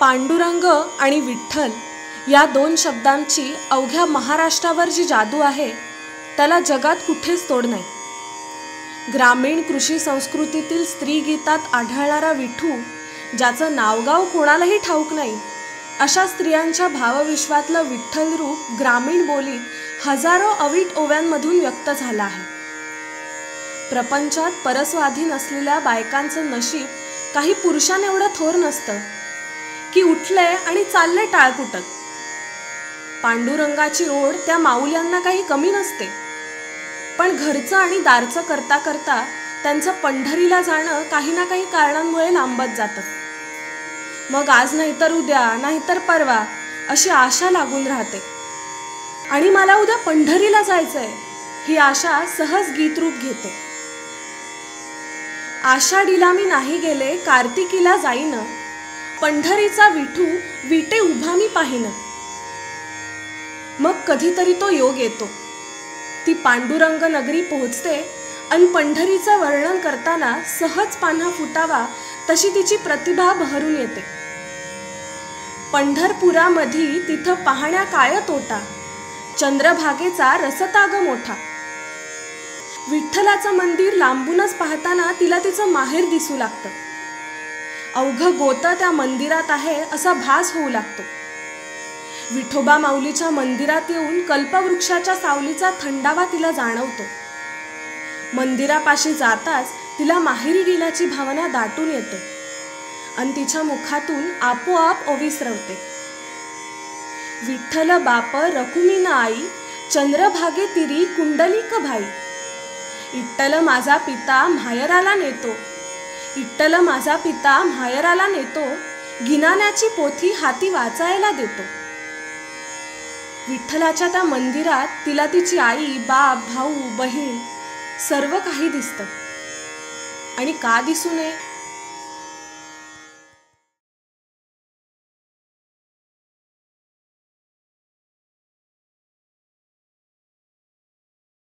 पांडुरंग आणि विठ्ठल या दोन शब्दांची अवघ्या महाराष्ट्रावर जी जादू आहे त्याला जगात कुठेच तोड नाही. ग्रामीण कृषी संस्कृतीतील स्त्री गीतात आढळणारा विठू ज्याचं नावगाव कोणालाही ठाऊक नाही अशा स्त्रियांच्या भावविश्वातलं विठ्ठल रूप ग्रामीण बोलीत हजारो अवीट ओव्यांमधून व्यक्त झाला आहे. प्रपंचात परस्वाधीन असलेल्या बायकांचं नशीब काही पुरुषांएवढं थोर नसतं की उठले आणि चालले टाळकुटत पांडुरंगाची ओढ त्या माऊल्यांना काही कमी नसते. पण घरचं आणि दारचं करता करता त्यांचं पंढरीला जाणं काही ना काही कारणांमुळे लांबत जातं. मग आज नाहीतर उद्या नाहीतर परवा अशी आशा लागून राहते. आणि मला उद्या पंढरीला जायचंय ही आशा सहज गीतरूप घेते. आषाढीला मी नाही गेले कार्तिकीला जाईन. पंढरीचा विठू विटे उभा मी पाहिन. मग कधीतरी तो योग येतो. ती पांडुरंग नगरी पोहोचते आणि पंढरीचं वर्णन करताना सहज पान्हा फुटावा तशी तिची प्रतिभा बहरून येते. पंढरपुरामधी तिथं पाहण्या काय तोटा चंद्रभागेचा रसताग मोठा. विठ्ठलाचं मंदिर लांबूनच पाहताना तिला तिचं माहेर दिसू लागतं. अवघं गोता त्या मंदिरात आहे असा भास होऊ लागतो. विठोबा माऊलीच्या मंदिरात येऊन कल्पवृक्षाच्या सावलीचा थंडावा तिला जाणवतो. मंदिरापाशी जाताच तिला माहेरी गेल्याची भावना दाटून येते आणि तिच्या मुखातून आपोआप ओविसरवते. विठ्ठल बाप रकुमीन आई चंद्रभागे तिरी कुंडलिक भाई इट्टल माझा पिता मायराला नेतो. इट्टल माझा पिता माहेराला नेतो गिनाण्याची पोथी हाती वाचायला देतो. विठ्ठलाच्या त्या मंदिरात तिला तिची आई बाप भाऊ बहीण सर्व काही दिसतं. आणि का दिसू नये